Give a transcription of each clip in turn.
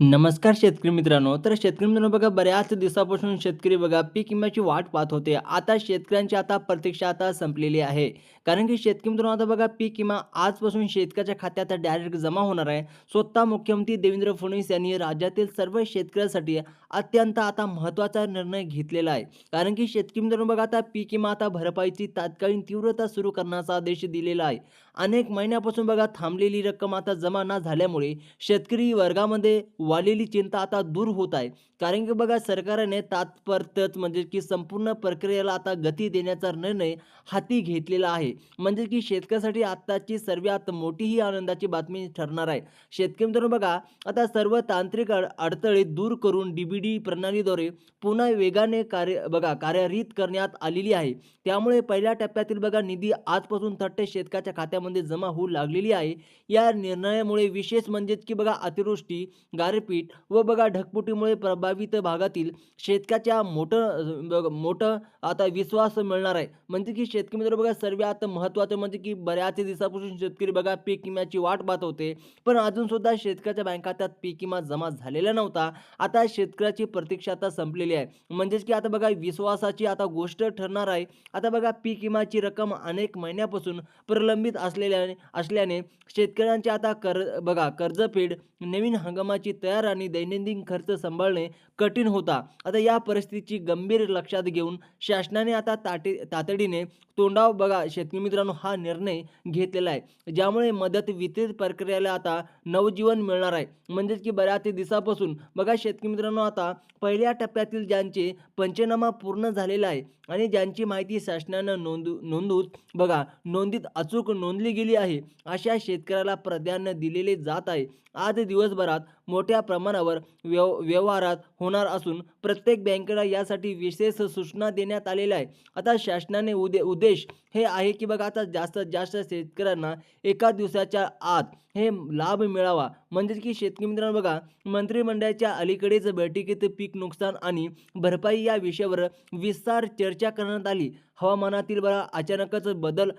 नमस्कार शेतकरी मित्रांनो. तर शेतकरी मित्रांनो बघा बऱ्याच दिवसापासून शेतकरी बघा पीक विम्याची वाट पाहत होते. आता शेतकऱ्यांची आता प्रतीक्षा आता संपलेली आहे. कारण की शेतकरी मित्रांनो आता बघा पीक विमा आजपासून शेतकऱ्याच्या खात्यात डायरेक्ट जमा होणार आहे. स्वतः मुख्यमंत्री देवेंद्र फडणवीस यांनी राज्यातील सर्व शेतकऱ्यांसाठी अत्यंत आता महत्त्वाचा निर्णय घेतलेला आहे. कारण की शेतकरी मित्रांनो बघा आता पीक विमा आता भरपाईची तात्कालीन तीव्रता सुरू करण्याचा आदेश दिलेला आहे. अनेक महिन्यापासून बघा थांबलेली रक्कम आता जमा न झाल्यामुळे शेतकरी वर्गामध्ये वाढलेली चिंता आता दूर होत आहे. कारण की बघा सरकारने तात्परतच म्हणजे की संपूर्ण प्रक्रियेला आता गती देण्याचा निर्णय हाती घेतलेला आहे. म्हणजे की शेतकऱ्यासाठी आत्ताची सर्वात मोठी ही आनंदाची बातमी ठरणार आहे. शेतकरी मित्रांनो बघा आता सर्व तांत्रिक अड अडथळे दूर करून डी बी डी प्रणालीद्वारे पुन्हा वेगाने कार्य बघा कार्यरित करण्यात आलेली आहे. त्यामुळे पहिल्या टप्प्यातील बघा निधी आजपासून थट्टे शेतकऱ्याच्या खात्यामध्ये जमा होऊ लागलेली आहे. या निर्णयामुळे विशेष म्हणजेच की बघा अतिवृष्टी गारपीट व बघा ढकपुटीमुळे प्रभावित भागातील शेतकऱ्याच्या मोठं मोठं आता विश्वास मिळणार आहे. म्हणजे की शेतकरी मित्र बघा आता महत्त्वाचं म्हणजे की बऱ्याच दिवसापासून शेतकरी बघा पीक विम्याची वाट पाहत होते. पण अजूनसुद्धा शेतकऱ्याच्या बँक खात्यात पीक विमा जमा झालेला नव्हता. आता शेतकऱ्याची प्रतीक्षा आता संपलेली आहे. म्हणजेच की आता बघा विश्वासाची आता गोष्ट ठरणार आहे. आता बघा पीक विमाची रक्कम अनेक महिन्यापासून प्रलंबित असलेल्या असल्याने शेतकऱ्यांचे आता कर बघा कर्जफेड नवीन हंगामाची तयार आणि दैनंदिन खर्च सांभाळणे कठीण होता. आता या परिस्थितीची गंभीर लक्षात घेऊन शासनाने आता ताटे तातडीने तोंडाव बघा शेतकरी मित्रांनो हा निर्णय घेतलेला आहे. ज्यामुळे मदत वितरित प्रक्रियेला आता नवजीवन मिळणार आहे. म्हणजेच की बऱ्याच दिवसापासून बघा शेतकरी मित्रांनो आता पहिल्या टप्प्यातील ज्यांचे पंचनामा पूर्ण झालेला आहे आणि ज्यांची माहिती शासनानं नोंदू नोंदून बघा नोंदीत अचूक नोंदली गेली आहे अशा शेतकऱ्याला प्राधान्य दिलेले जात आहे. आज दिवसभरात मोठ्या प्रमाणावर व्यव व्यवहारात होणार असून प्रत्येक बँकेला यासाठी विशेष सूचना देण्यात आलेल्या आहे आता शासनाने उदे उद्देश हे आहे की बघा आता जास्तीत जास्त शेतकऱ्यांना एका दिवसाच्या आत हे लाभ मिळावा. म्हणजेच की शेतकरी मित्रांनो बघा मंत्रिमंडळाच्या अलीकडेच बैठकीत पीक नुकसान आणि भरपाई या विषयावर विस्तार चर्चा करण्यात आली. हवामानातील बरा अचानकच बदल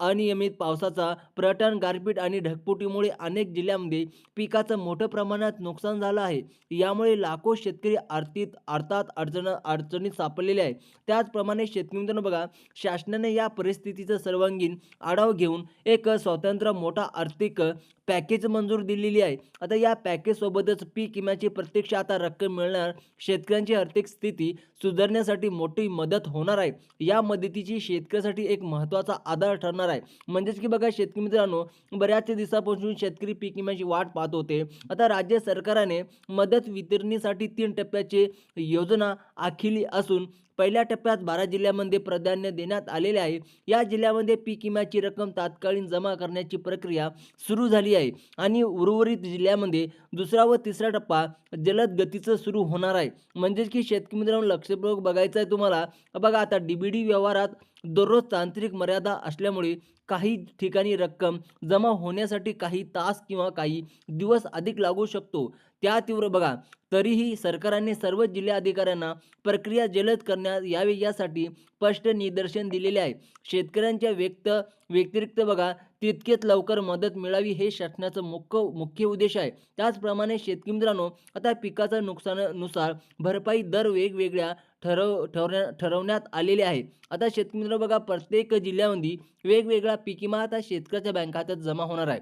अनियमित पावसाचा पर्यटन गारपीट आणि ढगपुटीमुळे अनेक जिल्ह्यांमध्ये पिकाचं मोठ्या प्रमाणात नुकसान झालं आहे. यामुळे लाखो शेतकरी आर्थिक अर्थात अडचण अडचणीत सापडलेले आहे त्याचप्रमाणे शेतकरी मित्रांनो बघा शासनाने या परिस्थितीचं सर्वांगीण आढावा घेऊन एक स्वतंत्र मोठा आर्थिक पॅकेज मंजूर दिलेली आहे. आता या पॅकेजसोबतच पीक विम्याची प्रत्यक्ष आता रक्कम मिळणार शेतकऱ्यांची आर्थिक स्थिती सुधारण्यासाठी मोठी मदत होणार आहे. यामध्ये पद्धतीची शेतकऱ्यासाठी एक महत्त्वाचा आधार ठरणार आहे. म्हणजेच की बघा शेतकरी मित्रांनो बऱ्याच दिवसापासून शेतकरी पीक विम्याची वाट पाहत होते. आता राज्य सरकारने मदत वितरणीसाठी तीन टप्प्याचे योजना आखली असून पहिल्या टप्प्यात बारा जिल्ह्यामध्ये प्राधान्य देण्यात आलेले आहे. या जिल्ह्यामध्ये पीक विम्याची रक्कम तात्कालीन जमा करण्याची प्रक्रिया सुरू झाली आहे आणि उर्वरित जिल्ह्यामध्ये दुसरा व तिसरा टप्पा जलद गतीचं सुरू होणार आहे. म्हणजेच की शेतकरी मित्रांनो लक्षपूर्वक बघायचं आहे तुम्हाला. बघा आता डी बी डी व्यवहारात दररोज तांत्रिक मर्यादा असल्यामुळे काही ठिकाणी रक्कम जमा होण्यासाठी काही तास किंवा काही दिवस अधिक लागू शकतो. त्या तीव्र बघा. तरीही सरकारने सर्व जिल्हाधिकाऱ्यांना प्रक्रिया जलद करण्यात यावी यासाठी स्पष्ट निदर्शन दिलेले आहे. शेतकऱ्यांच्या व्यक्त व्यतिरिक्त बघा. तितकेच लवकर मदत मिळावी हे शासनाचं मुख्य मुख्य उद्देश आहे. त्याचप्रमाणे शेतकरी मित्रांनो आता पिकाच्या नुकसानानुसार भरपाई दर वेगवेगळ्या ठरव ठरवण्या ठरवण्यात आलेले आहे. आता शेतकरी मित्र बघा प्रत्येक जिल्ह्यामध्ये वेगवेगळा पिकिमा विमा आता शेतकऱ्याच्या बँक खात्यात जमा होणार आहे.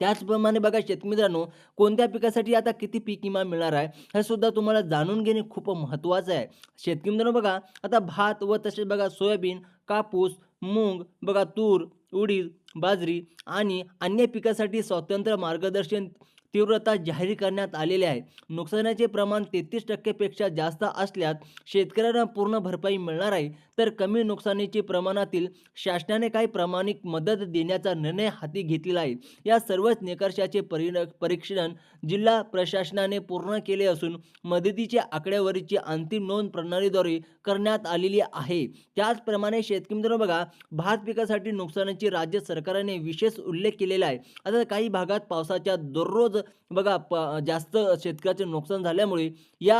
त्याचप्रमाणे बघा शेतकरी मित्रांनो कोणत्या पिकासाठी आता किती पीक विमा मिळणार आहे हे सुद्धा तुम्हाला जाणून घेणे खूप महत्त्वाचं आहे. शेतकरी मित्रांनो बघा आता भात व तसेच बघा सोयाबीन कापूस मूग बघा तूर उडीद बाजरी आणि अन्य पिकासाठी स्वतंत्र मार्गदर्शन तीव्रता जाहीर करण्यात आलेले आहे. नुकसानाचे प्रमाण तेहतीस टक्केपेक्षा जास्त असल्यास शेतकऱ्यांना पूर्ण भरपाई मिळणार आहे. तर कमी नुकसानीचे प्रमाणातील शासनाने काही प्रामाणिक मदत देण्याचा निर्णय हाती घेतलेला आहे. या सर्वच निकषाचे परिण परीक्षण जिल्हा प्रशासनाने पूर्ण केले असून मदतीच्या आकडेवारीची अंतिम नोंद प्रणालीद्वारे करण्यात आलेली आहे. त्याचप्रमाणे शेतकरी मित्रांनो बघा भात पिकासाठी नुकसानाची राज्य सरकारने विशेष उल्लेख केलेला आहे. आता काही भागात पावसाच्या दररोज बघा प जास्त शेतकऱ्याचे नुकसान झाल्यामुळे या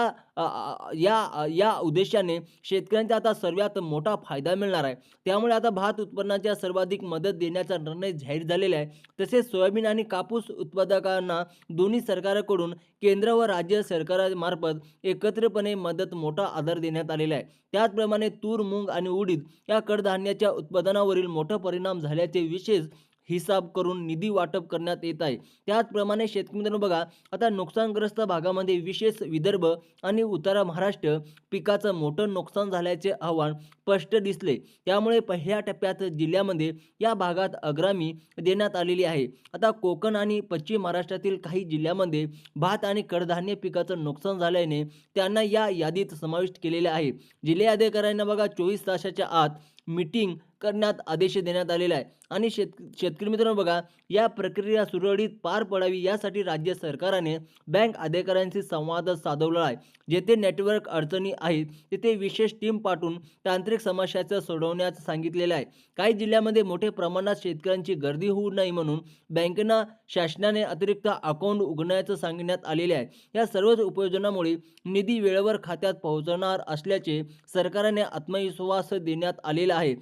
या या उद्देशाने शेतकऱ्यांचा आता सर्वात मोठा फायदा मिळणार आहे. त्यामुळे आता भात उत्पन्नाच्या सर्वाधिक मदत देण्याचा निर्णय जाहीर झालेला आहे. तसेच सोयाबीन आणि कापूस उत्पादकांना दोन्ही सरकारकडून केंद्र व राज्य सरकारामार्फत एकत्रपणे मदत मोठा आधार देण्यात आलेला आहे. त्याचप्रमाणे तूर मूग आणि उडीद या कडधान्याच्या उत्पादनावरील मोठा परिणाम झाल्याचे विशेष हिसाब करून निधी वाटप करण्यात येत आहे. त्याचप्रमाणे शेतकरी मित्रांनो बघा आता नुकसानग्रस्त भागामध्ये विशेष विदर्भ आणि उत्तरा महाराष्ट्र पिकाचं मोठं नुकसान झाल्याचे अहवाल स्पष्ट दिसले. त्यामुळे पहिल्या टप्प्यात जिल्ह्यामध्ये या भागात अग्रामी देण्यात आलेली आहे. आता कोकण आणि पश्चिम महाराष्ट्रातील काही जिल्ह्यामध्ये भात आणि कडधान्य पिकाचं नुकसान झाल्याने त्यांना या यादीत समाविष्ट केलेले आहे. जिल्हा अधिकाऱ्यांना बघा चोवीस तासाच्या आत मीटिंग करण्यात आदेश देण्यात आलेला आहे. आणि शेत शेतकरी मित्रांनो बघा या प्रक्रिया सुरळीत पार पडावी यासाठी राज्य सरकारने बँक अधिकाऱ्यांशी संवाद साधवला आहे. जेथे नेटवर्क अडचणी आहेत तिथे विशेष टीम पाठवून तांत्रिक समस्याचं सोडवण्यास सांगितलेलं आहे. काही जिल्ह्यामध्ये मोठ्या प्रमाणात शेतकऱ्यांची गर्दी होऊ नये म्हणून बँकेना शासनाने अतिरिक्त अकाउंट उघडण्याचं सांगण्यात आलेले आहे. या सर्वच उपयोजनामुळे निधी वेळेवर खात्यात पोहोचणार असल्याचे सरकारने आत्मविश्वास देण्यात आलेला आहे.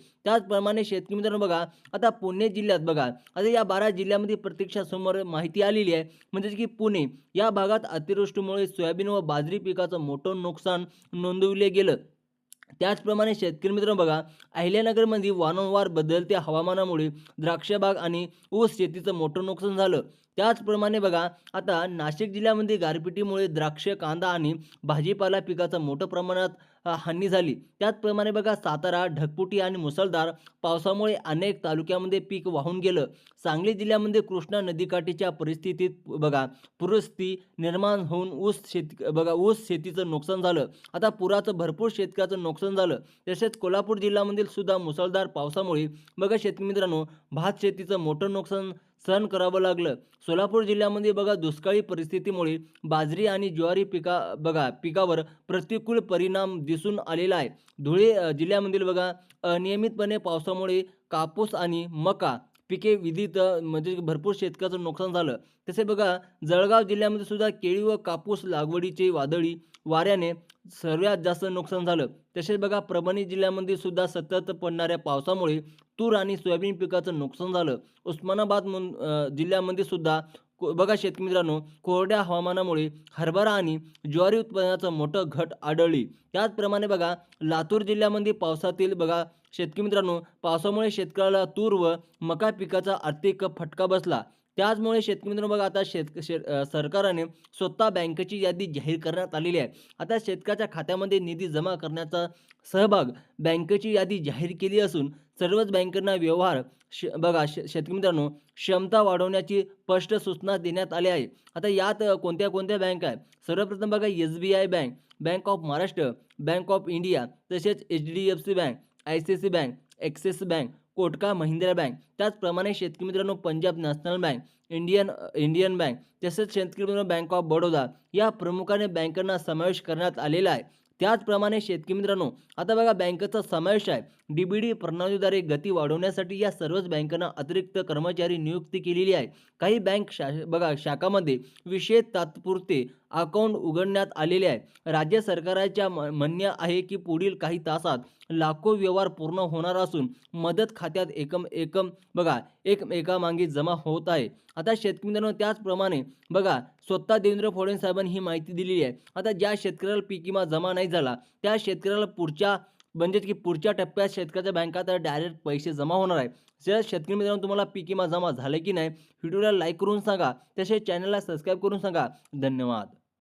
त्याचप्रमाणे शेतकरी मित्रांनो बघा आता पुणे जिल्ह्यात बघा आता या बारा जिल्ह्यामध्ये प्रत्यक्षासमोर माहिती आलेली आहे. म्हणजेच की पुणे या भागात अतिवृष्टीमुळे सोयाबीन व बाजरी पिकाचं मोठं नुकसान नोंदविले गेलं. त्याचप्रमाणे शेतकरी मित्रांनो बघा अहिल्यानगरमध्ये वारंवार बदलत्या हवामानामुळे द्राक्षबाग आणि ऊस शेतीचं मोठं नुकसान झालं. त्याचप्रमाणे बघा आता नाशिक जिल्ह्यामध्ये गारपिटीमुळे द्राक्ष कांदा आणि भाजीपाला पिकाचं मोठ्या प्रमाणात हानी झाली. त्याचप्रमाणे बघा सातारा ढकपुटी आणि मुसळधार पावसामुळे अनेक तालुक्यामध्ये पीक वाहून गेलं. सांगली जिल्ह्यामध्ये कृष्णा नदीकाठीच्या परिस्थितीत बघा पुरस्थिती निर्माण होऊन ऊस शेत बघा ऊस शेतीचं नुकसान झालं. आता पुराचं भरपूर शेतकऱ्याचं नुकसान झालं. तसेच कोल्हापूर जिल्ह्यामधील सुद्धा मुसळधार पावसामुळे बघा शेतकरी मित्रांनो भात शेतीचं मोठं नुकसान सहन करावं लागलं. सोलापूर जिल्ह्यामध्ये बघा दुष्काळी परिस्थितीमुळे बाजरी आणि ज्वारी पिका बघा पिकावर प्रतिकूल परिणाम दिसून आलेला आहे. धुळे जिल्ह्यामधील बघा अनियमितपणे पावसामुळे कापूस आणि मका पिके विधीत म्हणजे भरपूर शेतकऱ्याचं नुकसान झालं. तसे बघा जळगाव जिल्ह्यामध्ये सुद्धा केळी व कापूस लागवडीचे वादळी वाऱ्याने सर्वात जास्त नुकसान झालं. तसेच बघा परभणी जिल्ह्यामध्ये सुद्धा सतत पडणाऱ्या पावसामुळे तूर आणि सोयाबीन पिकाचं नुकसान झालं. उस्मानाबाद जिल्ह्यामध्ये सुद्धा बघा शेतकरी मित्रांनो कोरड्या हवामानामुळे हरभरा आणि ज्वारी उत्पादनाचं मोठं घट आढळली. त्याचप्रमाणे बघा लातूर जिल्ह्यामध्ये पावसातील बघा शेतकरी मित्रांनो पावसामुळे शेतकऱ्याला तूर व मका पिकाचा आर्थिक फटका बसला. त्याचमुळे शेतकरी मित्रांनो बघा आता शेत शे सरकारने स्वतः बँकेची यादी जाहीर करण्यात आलेली आहे. आता शेतकऱ्याच्या खात्यामध्ये निधी जमा करण्याचा सहभाग बँकेची यादी जाहीर केली असून सर्वच बँकांना व्यवहार श बघा श शेतकरी मित्रांनो क्षमता वाढवण्याची स्पष्ट सूचना देण्यात आली आहे. आता यात कोणत्या कोणत्या बँक आहेत? सर्वप्रथम बघा S B I bank bank of Maharashtra bank of India तसेच H D F C bank I C C bank axis bank कोटका Mahindra bank. त्याचप्रमाणे शेतकरी मित्रांनो Punjab national bank Indian Indian bank तसेच शेतकरी मित्रांनो बँक ऑफ बडोदा या प्रमुखाने बँकांना समावेश करण्यात आलेला आहे. त्याचप्रमाणे शेतकरी मित्रांनो आता बघा बँकेचा समावेश आहे. डी बी डी प्रणालीद्वारे गती वाढवण्यासाठी या सर्वच बँकांना अतिरिक्त कर्मचारी नियुक्ती केलेली आहे. काही बँक शा बघा शाखामध्ये विशेष तात्पुरते अकाउंट उघडण्यात आलेले आहे. राज्य सरकारच्या म- म्हणणे आहे की पुढील काही तासात लाखो व्यवहार पूर्ण होणार असून मदत खात्यात एकम एकम बघा एक जमा होत आहे. आता शेतकरी मित्रांनो त्याचप्रमाणे बघा स्वतः देवेंद्र फडणवीस साहेबांनी ही माहिती दिलेली आहे. आता ज्या शेतकऱ्याला पीक विमा जमा नाही झाला त्या शेतकऱ्याला पुढच्या म्हणजेच की पुढच्या टप्प्यात शेतकऱ्याच्या बँकात डायरेक्ट पैसे जमा होणार आहे. जर शेतकरी मित्रांनो तुम्हाला पीक विमा जमा झाले की नाही व्हिडिओला लाईक करून सांगा. तसेच चॅनलला सबस्क्राईब करून सांगा. धन्यवाद.